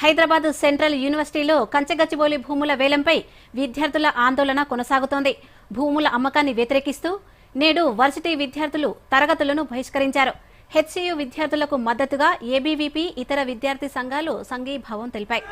Hyderabad central యూనివర్సిటీలో కంచగచ్చిబోలి భూముల వేలంపై విద్యార్థుల ఆందోళన కొనసాగుతోంది. భూముల అమ్మకాన్ని వ్యతిరేకిస్తూ నేడు వర్సిటీ విద్యార్థులు తరగతులను బహిష్కరించారు. హెచ్సియు విద్యార్థులకు మద్దతుగా ఏబీవీపీ ఇతర విద్యార్థి సంఘాలు సంఘీభావం తెలిపాయి.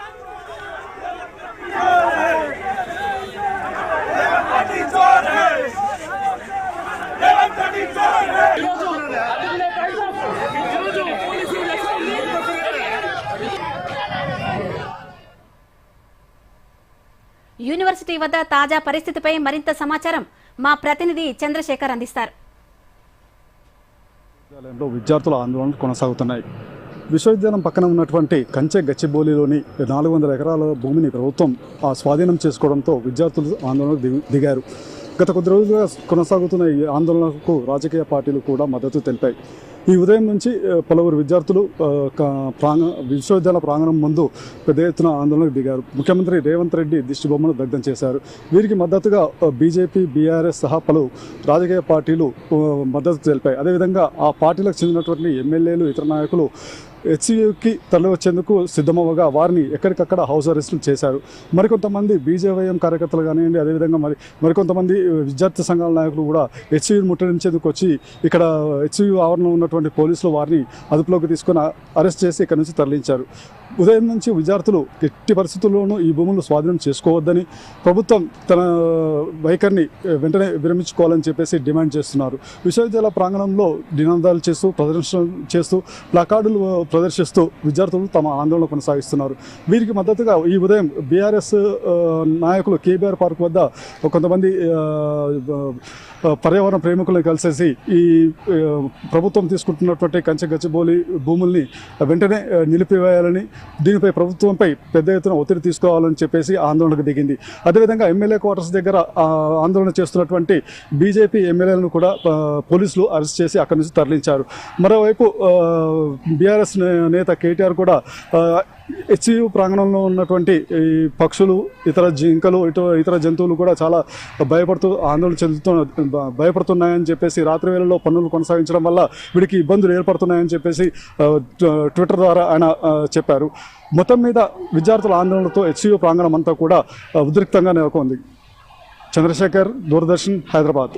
యూనివర్సిటీ వద్ద తాజా పరిస్థితిపై మరింత సమాచారం మా ప్రతినిధి చంద్రశేఖర్ అందిస్తారు. విద్యార్థుల ఆందోళనలు కొనసాగుతున్నాయి. విశ్వవిద్యాలయం పక్కన ఉన్నటువంటి కంచె గచ్చిబౌలిలోని నాలుగు వందల ఎకరాల భూమిని ప్రభుత్వం ఆ స్వాధీనం చేసుకోవడంతో విద్యార్థులు ఆందోళనకు దిగు దిగారు. గత కొద్ది రోజులుగా కొనసాగుతున్న ఈ ఆందోళనకు రాజకీయ పార్టీలు కూడా మద్దతు తెలిపాయి. ఈ ఉదయం నుంచి పలువురు విద్యార్థులు ప్రాంగ విశ్వవిద్యాలయ ప్రాంగణం ముందు పెద్ద ఎత్తున ఆందోళనకు దిగారు. ముఖ్యమంత్రి రేవంత్ రెడ్డి దిష్టిబొమ్మను దగ్ధం చేశారు. వీరికి మద్దతుగా బీజేపీ బీఆర్ఎస్ సహా పలు రాజకీయ పార్టీలు మద్దతు తెలిపాయి. అదేవిధంగా ఆ పార్టీలకు చెందినటువంటి ఎమ్మెల్యేలు ఇతర నాయకులు హెచ్సియుకి తరలివచ్చేందుకు సిద్ధమవ్వగా వారిని ఎక్కడికక్కడ హౌస్ అరెస్టులు చేశారు. మరికొంతమంది బీజేవైఎం కార్యకర్తలు కానివ్వండి అదేవిధంగా మరి మరికొంతమంది విద్యార్థి సంఘాల నాయకులు కూడా హెచ్సియుని ముట్టడించేందుకు వచ్చి ఇక్కడ హెచ్సియు ఆవరణలో ఉన్నటువంటి పోలీసులు వారిని అదుపులోకి తీసుకుని అరెస్ట్ చేసి ఇక్కడ నుంచి తరలించారు. ఉదయం నుంచి విద్యార్థులు ఎట్టి పరిస్థితుల్లోనూ ఈ భూములను స్వాధీనం చేసుకోవద్దని ప్రభుత్వం తన వైఖరిని వెంటనే విరమించుకోవాలని చెప్పేసి డిమాండ్ చేస్తున్నారు. విశ్వవిద్యాలయ ప్రాంగణంలో నినాదాలు చేస్తూ ప్రదర్శన చేస్తూ ప్లకార్డులు ప్రదర్శిస్తూ విద్యార్థులు తమ ఆందోళన కొనసాగిస్తున్నారు. వీరికి మద్దతుగా ఈ ఉదయం బీఆర్ఎస్ నాయకులు కేబీఆర్ పార్క్ వద్ద కొంతమంది పర్యావరణ ప్రేమికులను కలిసేసి ఈ ప్రభుత్వం తీసుకుంటున్నటువంటి కంచె గచ్చిబోలి భూముల్ని వెంటనే నిలిపివేయాలని దీనిపై ప్రభుత్వంపై పెద్ద ఎత్తున ఒత్తిడి తీసుకోవాలని చెప్పేసి ఆందోళనకు దిగింది. అదేవిధంగా ఎమ్మెల్యే క్వార్టర్స్ దగ్గర ఆందోళన చేస్తున్నటువంటి బీజేపీ ఎమ్మెల్యేలను కూడా పోలీసులు అరెస్ట్ చేసి అక్కడి నుంచి తరలించారు. మరోవైపు బీఆర్ఎస్ నేత కేటీఆర్ కూడా హెచ్యు ప్రాంగణంలో ఉన్నటువంటి ఈ పక్షులు ఇతర జింకలు ఇటు ఇతర జంతువులు కూడా చాలా భయపడుతూ ఆందోళన చెందుతూ భయపడుతున్నాయని చెప్పేసి రాత్రి వేళల్లో పనులు కొనసాగించడం వల్ల వీడికి ఇబ్బందులు ఏర్పడుతున్నాయని చెప్పేసి ట్విట్టర్ ద్వారా ఆయన చెప్పారు. మొత్తం మీద విద్యార్థుల ఆందోళనతో హెచ్యు ప్రాంగణం అంతా కూడా ఉద్రిక్తంగా నెలకొంది. చంద్రశేఖర్ దూరదర్శన్ హైదరాబాద్.